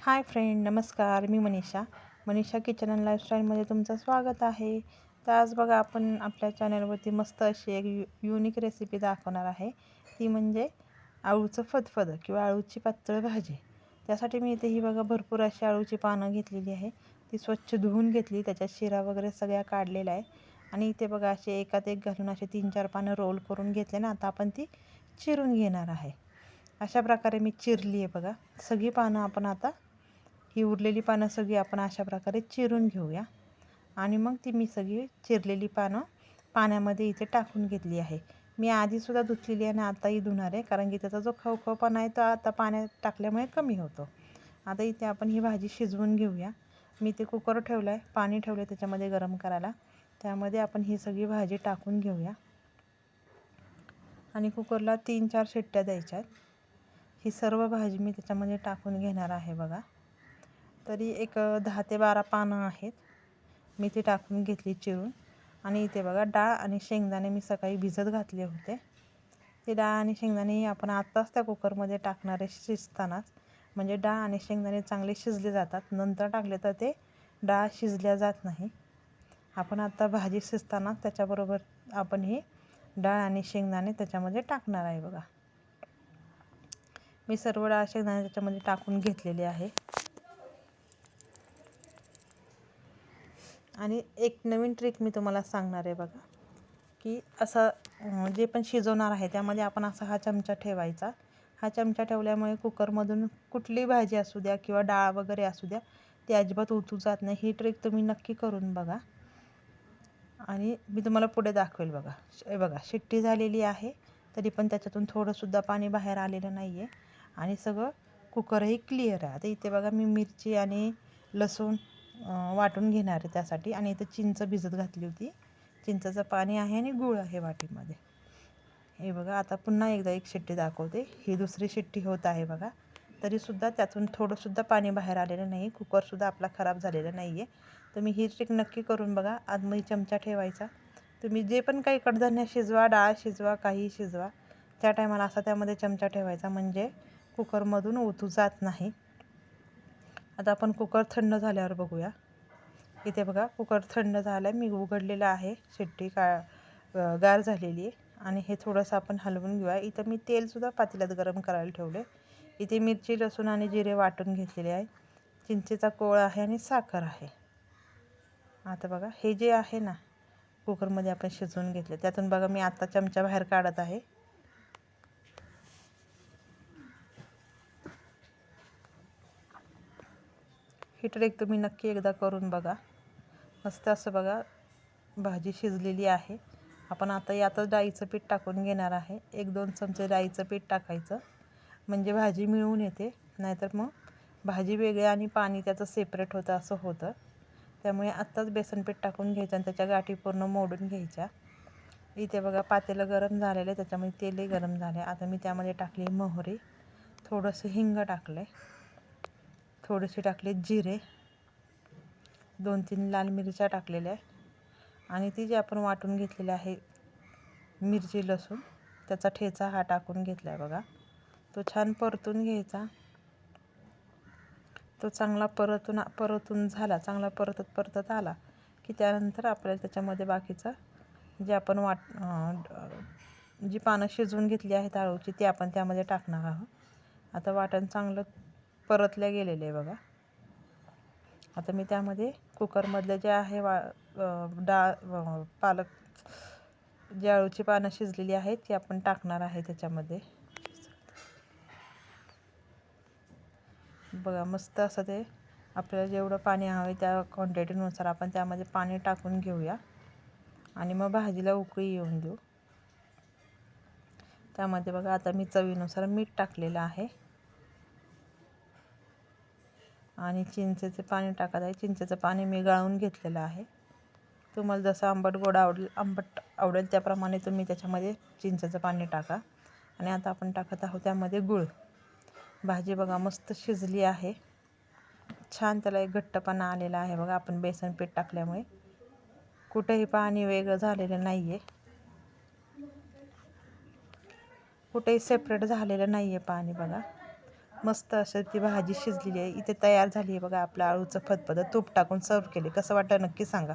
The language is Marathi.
हाय फ्रेंड नमस्कार. मी मनीषा. मनीषा किचन अँड लाईफस्टाईलमध्ये तुमचं स्वागत आहे. तर आज बघा आपण आपल्या चॅनलवरती मस्त अशी एक यु युनिक रेसिपी दाखवणार आहे. ती म्हणजे आळूचं फदफद किंवा आळूची पातळ भाजी. त्यासाठी मी इथे ही बघा भरपूर अशी आळूची पानं घेतलेली आहे. ती स्वच्छ धुवून घेतली त्याच्यात शिरा वगैरे सगळ्या काढलेल्या आहे. आणि इथे बघा असे एकात एक घालून असे तीन चार पानं रोल करून घेतले ना आता आपण ती चिरून घेणार आहे. अशा प्रकारे मी चिरली आहे बघा. सगळी पानं आपण आता ही उरलेली पानं सगळी आपण अशा प्रकारे चिरून घेऊया. आणि मग ती मी सगळी चिरलेली पानं पाण्यामध्ये इथे टाकून घेतली आहे. मी आधीसुद्धा धुतलेली आहे आणि आताही धुणार आहे कारण की त्याचा जो खवखवपणा आहे तो आता पाण्यात टाकल्यामुळे कमी होतो. आता इथे आपण ही भाजी शिजवून घेऊया. मी ते कुकर ठेवलं आहे पाणी ठेवलं आहे त्याच्यामध्ये गरम करायला. त्यामध्ये आपण ही सगळी भाजी टाकून घेऊया. आणि कुकरला तीन चार शिट्ट्या द्यायच्या आहेत. ही सर्व भाजी मी त्याच्यामध्ये टाकून घेणार आहे बघा. तरी एक दहा ते बारा पानं आहेत. मी ती टाकून घेतली चिरून. आणि इथे बघा डाळ आणि शेंगदाणे मी सकाळी भिजत घातले होते. ते डाळ आणि शेंगदाणे आपण आत्ताच त्या कुकरमध्ये टाकणारे शिजतानाच. म्हणजे डाळ आणि शेंगदाणे चांगले शिजले जातात. नंतर टाकले तर ते डाळ शिजल्या जात नाही. आपण आत्ता भाजी शिजताना त्याच्याबरोबर आपण ही डाळ आणि शेंगदाणे त्याच्यामध्ये टाकणार आहे बघा. मी सर्व डाळ शेंगदाणे त्याच्यामध्ये टाकून घेतलेले आहे. आणि एक नवीन ट्रिक मी तुम्हाला सांगणार आहे बघा की असं जे पण शिजवणार आहे त्यामध्ये आपण असा हा चमचा ठेवायचा. हा चमचा ठेवल्यामुळे कुकरमधून कुठली भाजी असू द्या किंवा डाळ वगैरे असू द्या ती अजिबात उतू जात नाही. ही ट्रिक तुम्ही नक्की करून बघा. आणि मी तुम्हाला पुढे दाखवेल बघा. हे बघा शिट्टी झालेली आहे तरी पण त्याच्यातून थोडंसुद्धा पाणी बाहेर आलेलं नाही आहे आणि सगळं कुकरही क्लिअर आहे. आता इथे बघा मी मिरची आणि लसूण वाटून घेणार आहे त्यासाठी. आणि इथं चिंच भिजत घातली होती. चिंचाचं पाणी आहे आणि गूळ आहे वाटीमध्ये. हे बघा आता पुन्हा एकदा एक शिट्टी दाखवते. ही दुसरी शिट्टी होत आहे बघा. तरीसुद्धा त्यातून थोडंसुद्धा पाणी बाहेर आलेलं नाही कुकरसुद्धा आपला खराब झालेला नाही आहे. तुम्ही ही ट्रिक नक्की करून बघा. आतमध्ये चमचा ठेवायचा. तुम्ही जे पण काही कडधान्य शिजवा डाळ शिजवा काही शिजवा त्या टायमाला असा त्यामध्ये चमचा ठेवायचा. म्हणजे कुकरमधून ओतू जात नाही. आता आपण कुकर थंड झाल्यावर बघूया. इथे बघा कुकर थंड झालं आहे मी उघडलेलं आहे. शिट्टी का गार झालेली आहे. आणि हे थोडंसं आपण हलवून घेऊया. इथं मी तेलसुद्धा पातेल्यात गरम करायला ठेवले इथे मिरची लसूण आणि जिरे वाटून घेतलेले आहे. चिंचेचा कोळ आहे आणि साखर आहे. आता बघा हे जे आहे ना कुकरमध्ये आपण शिजवून घेतले त्यातून बघा मी आता चमचा बाहेर काढत आहे. ही ट्रेक तुम्ही नक्की एकदा करून बघा. मस्त असं बघा भाजी शिजलेली आहे. आपण आता यातच डाळीचं पीठ टाकून घेणार आहे. एक दोन चमचे डाळीचं पीठ टाकायचं. म्हणजे भाजी मिळून येते. नाहीतर मग भाजी वेगळी आणि पाणी त्याचं सेपरेट होतं असं होतं. त्यामुळे आत्ताच बेसनपीठ टाकून घ्यायचं आणि त्याच्या गाठी पूर्ण मोडून घ्यायच्या. इथे बघा पातेलं गरम झालेलं आहे. त्याच्यामध्ये तेलही गरम झाले आता मी त्यामध्ये टाकली मोहरी. थोडंसं हिंग टाकलं आहे थोडेसे टाकले जिरे. दोन तीन लाल मिरच्या टाकलेल्या आहे आणि ती जी आपण वाटून घेतलेली आहे मिरची लसूण त्याचा ठेचा हा टाकून घेतला आहे बघा. तो छान परतून घ्यायचा. तो चांगला परतून परतून झाला चांगला परतत परतत आला की त्यानंतर आपल्याला त्याच्यामध्ये बाकीचं जे आपण वाट जी पानं शिजवून घेतली आहेत आळूची ती आपण त्यामध्ये टाकणार आहोत. आता वाटण चांगलं परतल्या गेलेले आहे बघा. आता मी त्यामध्ये कुकरमधलं जे आहे वा डाळ पालक जी आळूची पानं शिजलेली आहेत ती आपण टाकणार आहे त्याच्यामध्ये. बघा मस्त असं ते आपल्याला जेवढं पाणी हवं त्या क्वांटिटीनुसार आपण त्यामध्ये पाणी टाकून घेऊया. आणि मग भाजीला उकळी येऊन देऊ. त्यामध्ये बघा आता मी चवीनुसार मीठ टाकलेलं आहे. आणि चिंचेचं पाणी टाकत आहे. चिंचेचं पाणी मी गाळून घेतलेलं आहे. तुम्हाला जसं आंबट गोड आवडेल आंबट आवडेल त्याप्रमाणे तुम्ही त्याच्यामध्ये चिंचेचं पाणी टाका. आणि आता आपण टाकत आहोत त्यामध्ये गूळ. भाजी बघा मस्त शिजली आहे. छान त्याला एक घट्टपणा आलेला आहे बघा आपण बेसन पीठ टाकल्यामुळे. कुठेही पाणी वेगळं झालेलं नाही आहे कुठेही सेपरेट झालेलं नाही आहे पाणी बघा. मस्त अशा ती भाजी शिजलेली आहे. इथे तयार झाली आहे बघा आपलं आळूचं फतफद तूप टाकून सर्व केले कसं वाटतं नक्की सांगा.